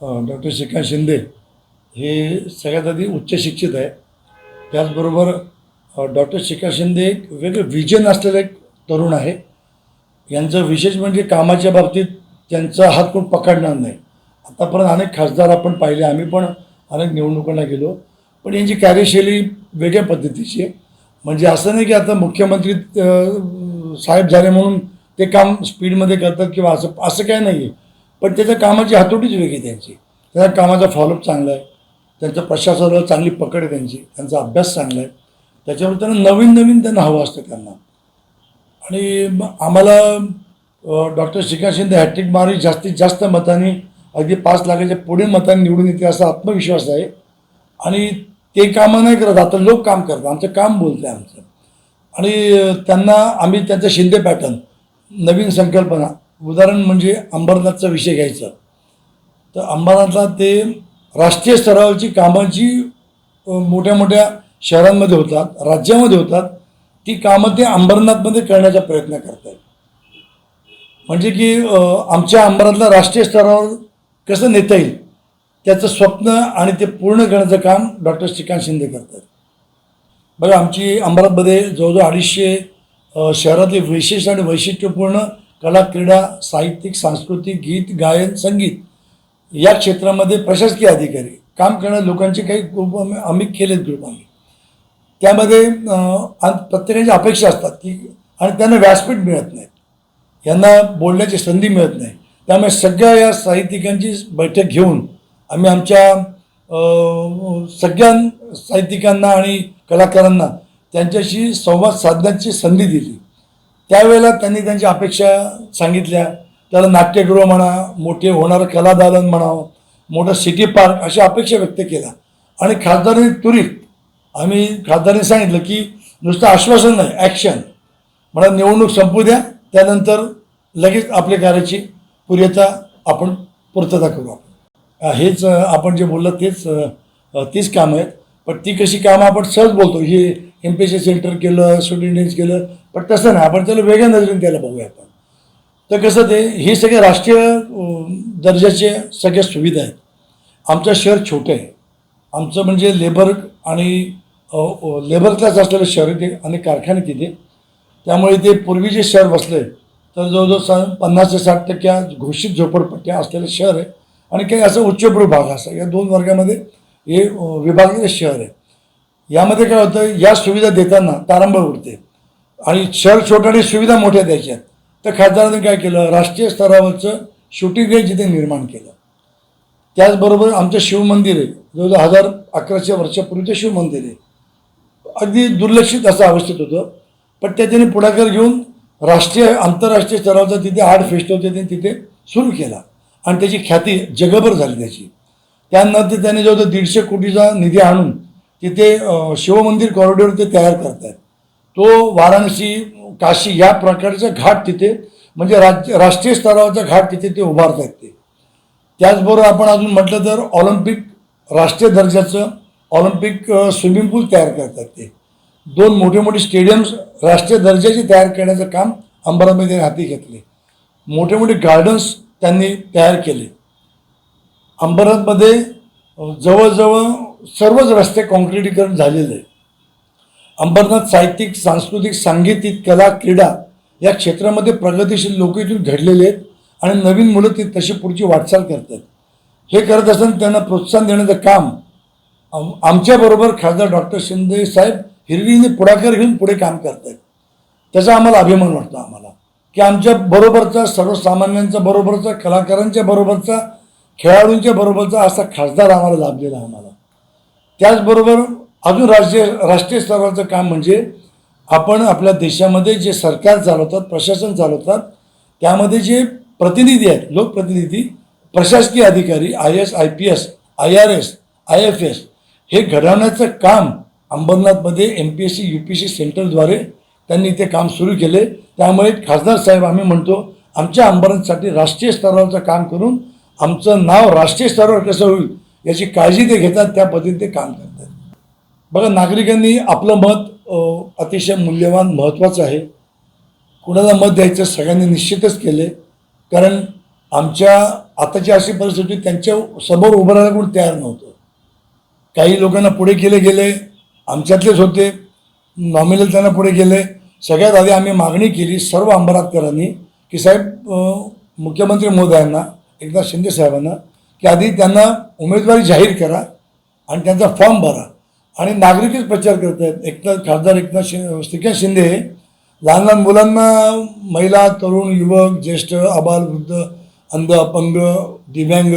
Doctor Shrikant Shinde हे सगळ्यात आधी उच्च शिक्षित आहे. त्याचबरोबर डॉक्टर श्रीकांत शिंदे एक वेगळं विजन असलेलं एक तरुण आहे. यांचं विशेष म्हणजे कामाच्या बाबतीत त्यांचा हात कोण पकडणार नाही. आतापर्यंत अनेक खासदार आपण पाहिले आम्ही पण अनेक निवडणुकांना गेलो. पण यांची कार्यशैली वेगळ्या पद्धतीची आहे. म्हणजे असं नाही की आता मुख्यमंत्री साहेब झाले म्हणून ते काम स्पीडमध्ये करतात किंवा असं असं काय नाही आहे पण त्याच्या कामाची हातोटीच वेगळी आहे त्यांची त्याच्या कामाचा फॉलोअप चांगला आहे. त्यांचं प्रशासनाला चांगली पकड आहे त्यांची. त्यांचा अभ्यास चांगला आहे. त्याच्यावर त्यांना नवीन नवीन त्यांना हवं असतं त्यांना. आणि आम्हाला डॉक्टर श्रीकांत शिंदे हॅट्रिक मारी जास्तीत जास्त मतांनी अगदी पाच लाखाच्या पुढे मतांनी निवडून येते असा आत्मविश्वास आहे. आणि ते कामं नाही करत. आता लोक काम करतात. आमचं काम बोलतं आहे आमचं. आणि त्यांना आम्ही त्यांचं शिंदे पॅटर्न नवीन संकल्पना उदाहरण म्हणजे अंबरनाथचा विषय घ्यायचा. तर अंबरनाथला ते राष्ट्रीय स्तरावरची कामं जी मोठ्या मोठ्या शहरांमध्ये होतात राज्यामध्ये होतात. ती कामं ते अंबरनाथमध्ये करण्याचा प्रयत्न करत आहेत म्हणजे की आमच्या अंबरनाथला राष्ट्रीय स्तरावर कसं नेता येईल त्याचं स्वप्न आणि ते पूर्ण करण्याचं काम डॉक्टर श्रीकांत शिंदे करतात बघा आमची अंबरनाथमध्ये जवळजवळ अडीचशे शहरातले विशेष आणि वैशिष्ट्यपूर्ण कला क्रीडा साहित्यिक सांस्कृतिक गीत गायन संगीत या क्षेत्रामध्ये प्रशासकीय अधिकारी. काम करणाऱ्या लोकांचे काही ग्रुप आम्ही आम्ही केलेत ग्रुप आम्ही. त्यामध्ये प्रत्येकाच्या प्रत्येकाची अपेक्षा असतात की आणि त्यांना व्यासपीठ मिळत नाहीत यांना बोलण्याची संधी मिळत नाही. त्यामुळे सगळ्या या साहित्यिकांची बैठक घेऊन आम्ही आमच्या सगळ्या साहित्यिकांना आणि कलाकारांना त्यांच्याशी संवाद साधण्याची संधी दिली. त्यावेळेला त्यांनी त्यांच्या अपेक्षा सांगितल्या. त्याला नाट्यगृह म्हणा मोठे होणारं कलादालन म्हणावं मोठं सिटी पार्क अशा अपेक्षा व्यक्त केल्या. आणि खासदारांनी त्वरित आम्ही खासदारांनी सांगितलं की नुसतं आश्वासन नाही ॲक्शन मला निवडणूक संपू द्या त्यानंतर लगेच आपल्या कार्याची पूर्यता आपण पूर्तता करू आपण. हेच आपण जे बोललं तेच तीच कामं आहेत. पण ती कशी कामं आपण सहज बोलतो हे एम पी सी सेंटर केलं स्टुडंट केलं पण तसं नाही. आपण त्याला वेगळ्या नजरेने त्याला बघूया आपण. तर कसं ते हे सगळे राष्ट्रीय दर्जाचे सगळ्या सुविधा आहेत. आमचं शहर छोटं आहे. आमचं म्हणजे लेबर आणि लेबर क्लास असलेलं शहर ते आणि कारखाने तिथे. त्यामुळे ते पूर्वी जे शहर बसले तर जवळजवळ सा पन्नास ते साठ टक्क्या घोषित झोपडपट्ट्या असलेलं शहर आहे. आणि काही असं उच्चभ्रू भाग असा या दोन वर्गामध्ये हे विभागलेलं शहर आहे. यामध्ये काय होतं या सुविधा देताना तारांबळ उडते. आणि शहर छोटं आणि सुविधा मोठ्या द्यायच्या. तर खासदारांनी काय केलं? राष्ट्रीय स्तरावरचं शूटिंग रेंज तिथे निर्माण केलं. त्याचबरोबर आमचं शिवमंदिर आहे. जवळजवळ हजार अकराशे वर्षापूर्वीचं शिवमंदिर आहे. अगदी दुर्लक्षित असं अवस्थेत होतं. पण त्याच्याने पुढाकार घेऊन राष्ट्रीय आंतरराष्ट्रीय स्तरावरचा तिथे आर्ट फेस्टिवल त्याने तिथे सुरू केला. आणि त्याची ख्याती जगभर झाली त्याची. त्यानंतर त्याने जवळजवळ दीडशे कोटीचा निधी आणून तिथे शिवमंदिर कॉरिडॉर ते तयार करत आहेत तो वाराणसी काशी या प्रकारचं घाट तिथे म्हणजे राज्य राष्ट्रीय स्तरावरचा घाट तिथे ते उभारता येते ते. त्याचबरोबर आपण अजून म्हटलं तर ऑलिम्पिक राष्ट्रीय दर्जाचं ऑलिम्पिक स्विमिंग पूल तयार करतात ते. दोन मोठे मोठे स्टेडियम्स राष्ट्रीय दर्जाचे तयार करण्याचं काम अंबरामध्ये हाती घेतले. मोठे मोठे गार्डन्स त्यांनी तयार केले. अंबरनाथमध्ये जवळजवळ सर्वच रस्ते कॉन्क्रिटीकरण झालेले आहे अंबरनाथ साहित्यिक सांस्कृतिक सांगीतिक कला क्रीडा या क्षेत्रामध्ये प्रगतीशील लोक इथून घडलेले आहेत आणि नवीन मुलं ती तशी पुढची वाटचाल करतात. हे करत असताना त्यांना प्रोत्साहन देण्याचं काम आमच्याबरोबर खासदार डॉक्टर शिंदे साहेब हिरवीने पुढाकार घेऊन पुढे काम करत आहेत त्याचा आम्हाला अभिमान वाटतो आम्हाला की आमच्या बरोबरचा सर्वसामान्यांचा बरोबरचा कलाकारांच्या बरोबरचा खेळाडूंच्या बरोबरचा असा खासदार आम्हाला लाभलेला आम्हाला. त्याचबरोबर अजून राज्य राष्ट्रीय स्तरावरचं काम म्हणजे आपण आपल्या देशामध्ये जे सरकार चालवतात प्रशासन चालवतात त्यामध्ये जे प्रतिनिधी आहेत लोकप्रतिनिधी प्रशासकीय अधिकारी I S I P S I R S I F S हे घडवण्याचं काम अंबरनाथमध्ये M P S C U P S C सेंटरद्वारे त्यांनी ते काम सुरू केले. त्यामुळे खासदार साहेब आम्ही म्हणतो आमच्या अंबरनाथसाठी राष्ट्रीय स्तरावरचं काम करून आमचं नाव राष्ट्रीय स्तरावर कसं होईल याची काळजी ते घेतात त्या पद्धतीने ते काम करतात. बघा नागरिकांनी आपलं मत अतिशय मूल्यवान महत्त्वाचं आहे. कुणाला मत द्यायचं सगळ्यांनी निश्चितच केले. कारण आमच्या आताची अशी परिस्थिती त्यांच्यासमोर उभं राहायला कोण तयार नव्हतं. काही लोकांना पुढे केले गेले आमच्यातलेच होते. नॉमिनल त्यांना पुढे गेले सगळ्यात आधी आम्ही मागणी केली सर्व अंबरातकरांनी की साहेब मुख्यमंत्री महोदयांना एकनाथ शिंदे साहेबांना की आधी त्यांना उमेदवारी जाहीर करा आणि त्यांचा फॉर्म भरा. आणि नागरिकच प्रचार करत आहेत. एकनाथ खासदार एकनाथ शिंदे श्रीकांत शिंदे हे लहान लहान मुलांना महिला तरुण युवक ज्येष्ठ आबाल वृद्ध अंध अपंग दिव्यांग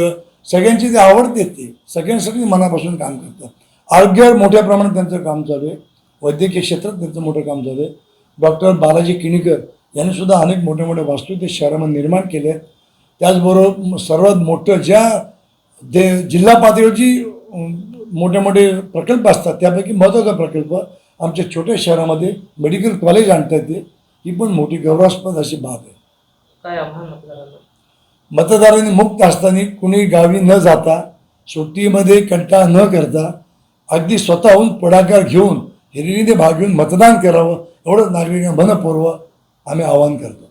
सगळ्यांची ते आवडते ते सगळ्यांसाठी मनापासून काम करतात. आरोग्यावर मोठ्या प्रमाणात त्यांचं काम चालू आहे. वैद्यकीय क्षेत्रात त्यांचं मोठं काम चालू आहे. डॉक्टर बालाजी किणीकर यांनी सुद्धा अनेक मोठ्या मोठ्या वास्तू ते शहरामध्ये निर्माण केले आहेत. त्याचबरोबर सर्वात मोठं ज्या जे जिल्हा पातळीवरची मोठे मोठे प्रकल्प असतात त्यापैकी महत्त्वाचा प्रकल्प आमच्या छोट्या शहरामध्ये मेडिकल कॉलेज आणता येते ही पण मोठी गौरवास्पद अशी बाब आहे. काय आव्हान मतदारांना? मतदारांनी मुक्त असताना कुणी गावी न जाता सुट्टीमध्ये कंटाळा न करता अगदी स्वतःहून पुढाकार घेऊन हिरिरीने भाग घेऊन मतदान करावं एवढंच नागरिकांना मनपूर्व आम्ही आवाहन करतो.